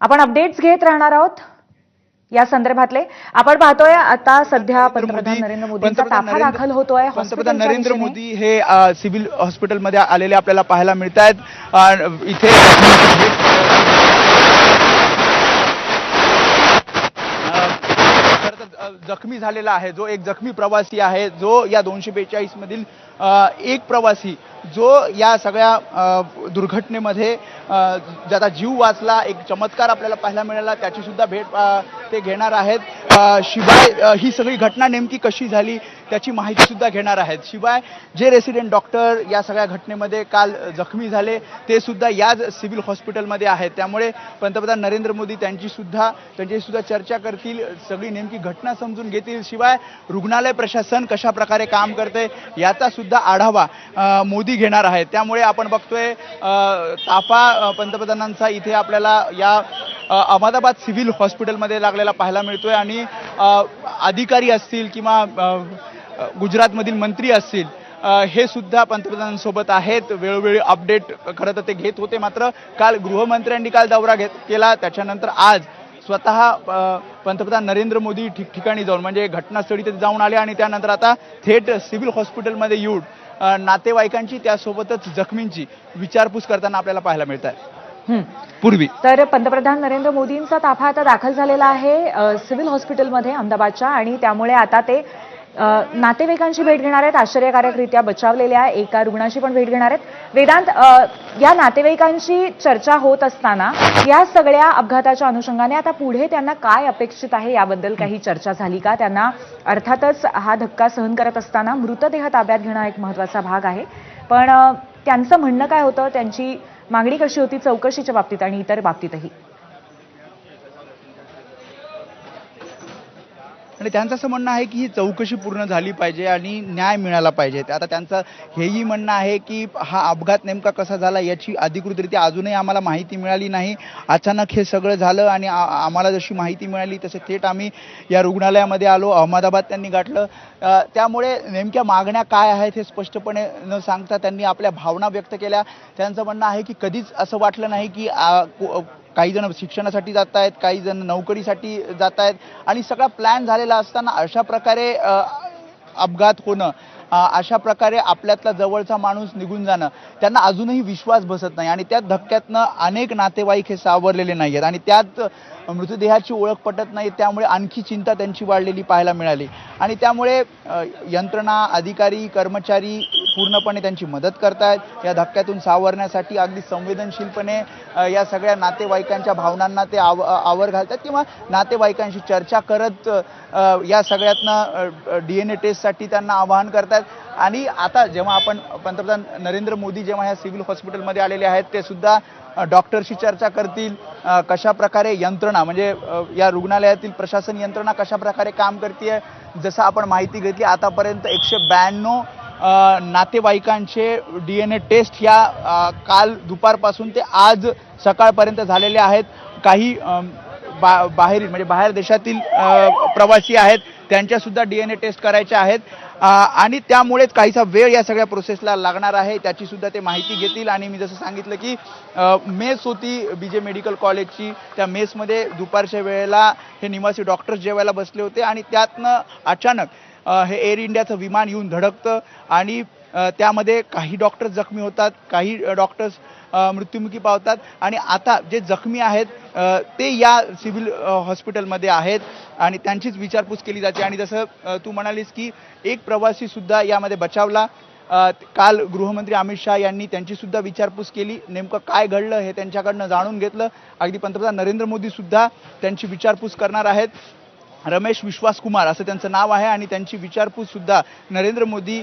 आपण अपडेट्स घेत राहणार आहोत या संदर्भातले आपण पाहतोय आता सध्या पंतप्रधान नरेंद्र मोदींचा ताफा दाखल होतोय पंतप्रधान नरेंद्र. मोदी हे सिव्हिल हॉस्पिटलमध्ये आलेले आपल्याला पाहायला मिळत आहेत इथे अ, खरं तर अ, जखमी झालेला आहे जो एक जखमी प्रवासी आहे जो या दोनशे बेचाळीसमधील एक प्रवासी जो या सगळ्या दुर्घटनेमध्ये ज्याचा जीव वाचला एक चमत्कार आपल्याला पाहायला मिळाला त्याची सुद्धा भेट ते घेणार आहेत. शिवाय ही सगळी घटना नेमकी कशी झाली त्याची माहितीसुद्धा घेणार आहेत. शिवाय जे रेसिडेंट डॉक्टर या सगळ्या घटनेमध्ये काल जखमी झाले ते सुद्धा याच सिव्हिल हॉस्पिटलमध्ये आहेत. त्यामुळे पंतप्रधान नरेंद्र मोदी त्यांचीसुद्धा सुद्धा चर्चा करतील सगळी नेमकी घटना समजून घेतील. शिवाय रुग्णालय प्रशासन कशा प्रकारे काम करते याचा सुद्धा आढावा मोदी घेणार आहेत. त्यामुळे आपण बघतोय अ, ताफा पंतप्रधानांचा इथे आपल्याला या अहमदाबाद सिव्हिल हॉस्पिटलमध्ये लागलेला पाहायला मिळतोय आणि अधिकारी असतील किंवा गुजरातमधील मंत्री असतील हे सुद्धा पंतप्रधानांसोबत आहेत. वेळोवेळी अपडेट खरं तर ते घेत होते मात्र काल गृहमंत्र्यांनी काल दौरा घेत केला. त्याच्यानंतर आज स्वतः पंतप्रधान नरेंद्र मोदी ठिकठिकाणी जाऊन म्हणजे घटनास्थळी ते जाऊन आले आणि त्यानंतर आता थेट सिव्हिल हॉस्पिटलमध्ये येऊन नातेवाईकांची त्यासोबतच जखमींची विचारपूस करताना आपल्याला पाहायला मिळत आहे. पूर्वी. तर पंतप्रधान नरेंद्र मोदींचा ताफा आता दाखल झालेला आहे सिव्हिल हॉस्पिटलमध्ये अहमदाबादच्या आणि त्यामुळे आता ते नातेवाईकांची भेट घेणार आहेत आश्चर्यकारकरित्या बचावलेल्या एका रुग्णाची पण भेट घेणार आहेत. वेदांत या नातेवाईकांची चर्चा होत असताना या सगळ्या अपघाताच्या अनुषंगाने आता पुढे त्यांना काय अपेक्षित आहे याबद्दल काही चर्चा झाली का? त्यांना अर्थातच हा धक्का सहन करत असताना मृतदेह ताब्यात घेणं एक महत्त्वाचा भाग आहे. पण त्यांचं म्हणणं काय होतं? त्यांची मागणी कशी होती चौकशीच्या बाबतीत आणि इतर बाबतीतही? आणि त्यांचं असं म्हणणं आहे की ही चौकशी पूर्ण झाली पाहिजे आणि न्याय मिळाला पाहिजे. आता त्यांचं हेही म्हणणं आहे की हा अपघात नेमका कसा झाला याची अधिकृतरित्या अजूनही आम्हाला माहिती मिळाली नाही. अचानक हे सगळं झालं आणि आम्हाला जशी माहिती मिळाली तसे थेट आम्ही या रुग्णालयामध्ये आलो. अहमदाबाद त्यांनी गाठलं. त्यामुळे नेमक्या मागण्या काय आहेत हे स्पष्टपणे न सांगता त्यांनी आपल्या भावना व्यक्त केल्या. त्यांचं म्हणणं आहे की कधीच असं वाटलं नाही की को- काही जण शिक्षणासाठी जात आहेत काही जण नोकरीसाठी जात आहेत आणि सगळा प्लॅन झालेला असताना अशा प्रकारे अपघात होणं अशा प्रकारे आपल्यातला जवळचा माणूस निघून जाणं त्यांना अजूनही विश्वास बसत नाही आणि त्या धक्क्यातनं अनेक नातेवाईक हे सावरलेले नाही आहेत. आणि त्यात मृतदेहाची ओळख पटत नाही त्यामुळे आणखी चिंता त्यांची वाढलेली पाहायला मिळाली. आणि त्यामुळे यंत्रणा अधिकारी कर्मचारी पूर्णपणे त्यांची मदत करतायत. या धक्क्यातून सावरण्यासाठी अगदी संवेदनशीलपणे या सगळ्या नातेवाईकांच्या भावनांना ते आव आवर घालतात किंवा नातेवाईकांशी चर्चा करत या सगळ्यातनं डी एन ए टेस्टसाठी त्यांना आवाहन करतात आणि आता जेव्हा आपण पंतप्रधान नरेंद्र मोदी जेव्हा ह्या सिव्हिल हॉस्पिटलमध्ये आलेले आहेत ते सुद्धा डॉक्टरशी चर्चा करतील. कशा प्रकारे यंत्रणा म्हणजे या रुग्णालयातील प्रशासन यंत्रणा कशा प्रकारे काम करते जसं आपण माहिती घेतली आतापर्यंत एकशे ब्याण्णव नातेवाईकांचे डी एन ए टेस्ट ह्या काल दुपारपासून ते आज सकाळपर्यंत झालेले आहेत. काही बा बाहेर म्हणजे बाहेर देशातील प्रवासी आहेत त्यांच्या सुद्धा डी एन ए टेस्ट करायच्या आहेत आणि त्यामुळेच काहीसा वेळ या सगळ्या प्रोसेसला लागणार आहे त्याची सुद्धा ते माहिती घेतील. आणि मी जसं सांगितलं की मेस होती बी जे मेडिकल कॉलेजची त्या मेसमध्ये दुपारच्या वेळेला हे निवासी डॉक्टर्स जेवायला बसले होते आणि त्यातनं अचानक हे एअर इंडियाचं विमान येऊन धडकतं. आणि त्यामध्ये काही डॉक्टर्स जखमी होतात काही डॉक्टर्स मृत्युमुखी पावतात. आणि आता जे जखमी आहेत ते या सिव्हिल हॉस्पिटलमध्ये आहेत आणि त्यांचीच विचारपूस केली जाते. आणि जसं तू म्हणालीस की एक प्रवासी सुद्धा यामध्ये बचावला. काल गृहमंत्री अमित शहा यांनी त्यांचीसुद्धा विचारपूस केली. नेमकं काय घडलं हे त्यांच्याकडनं जाणून घेतलं. अगदी पंतप्रधान नरेंद्र मोदी सुद्धा त्यांची विचारपूस करणार आहेत. रमेश विश्वास कुमार असं त्यांचं नाव आहे आणि त्यांची विचारपूस सुद्धा नरेंद्र मोदी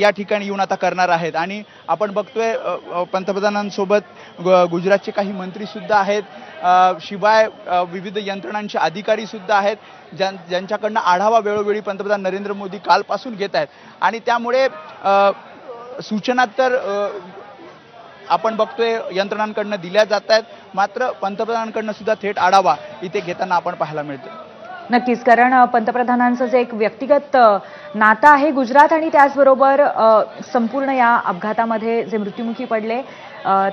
या ठिकाणी येऊन आता करणार आहेत. आणि आपण बघतोय पंतप्रधानांसोबत ग- गुजरातचे काही मंत्री सुद्धा आहेत. शिवाय विविध यंत्रणांचे अधिकारी सुद्धा आहेत. ज्यां ज्यांच्याकडनं आढावा वेळोवेळी पंतप्रधान नरेंद्र मोदी कालपासून घेत आहेत. आणि त्यामुळे सूचना तर आपण बघतोय यंत्रणांकडनं दिल्या जात आहेत. मात्र पंतप्रधानांकडनं सुद्धा थेट आढावा इथे घेताना आपण पाहायला मिळतो नक्कीच कारण पंतप्रधानांचं जे एक व्यक्तिगत नातं आहे गुजरात आणि त्याचबरोबर संपूर्ण या अपघातामध्ये जे मृत्युमुखी पडले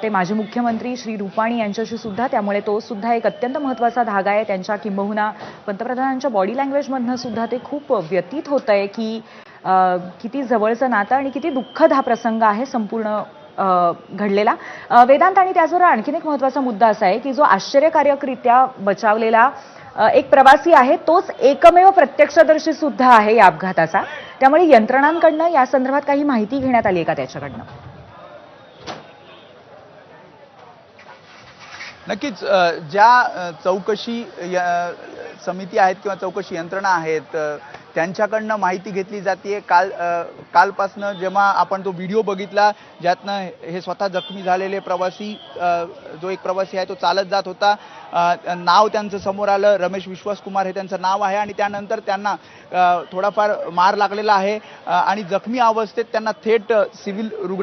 ते माजी मुख्यमंत्री श्री रुपाणी यांच्याशी सुद्धा त्यामुळे तो सुद्धा एक अत्यंत महत्त्वाचा धागा आहे. त्यांच्या किंबहुना पंतप्रधानांच्या बॉडी लँग्वेजमधनं सुद्धा ते खूप व्यतीत होत आहे की किती जवळचं नातं आणि किती दुःखद हा प्रसंग आहे संपूर्ण घडलेला. वेदांत आणि त्याचबरोबर आणखीन एक महत्त्वाचा मुद्दा असा आहे की जो आश्चर्यकारकरित्या बचावलेला एक प्रवासी आहे तोच एकमेव प्रत्यक्षदर्शी सुद्धा आहे या अपघाताचा. त्यामुळे यंत्रणांकडनं या संदर्भात काही माहिती घेण्यात आली आहे का त्याच्याकडनं? नक्कीच ज्या चौकशी य- समिती आहेत किंवा चौकशी यंत्रणा आहेत त्यांच्याकडनं माहिती घेतली जाते काल कालपासनं जेव्हा आपण तो व्हिडिओ बघितला ज्यातनं हे स्वतः जखमी झालेले प्रवासी जो एक प्रवासी आहे तो चालत जात होता. नाव त्यांचं समोर आलं रमेश विश्वास कुमार हे त्यांचं नाव आहे आणि त्यानंतर त्यांना थोडाफार मार लागलेला आहे. आणि जखमी अवस्थेत त्यांना थेट सिव्हिल रुग्ण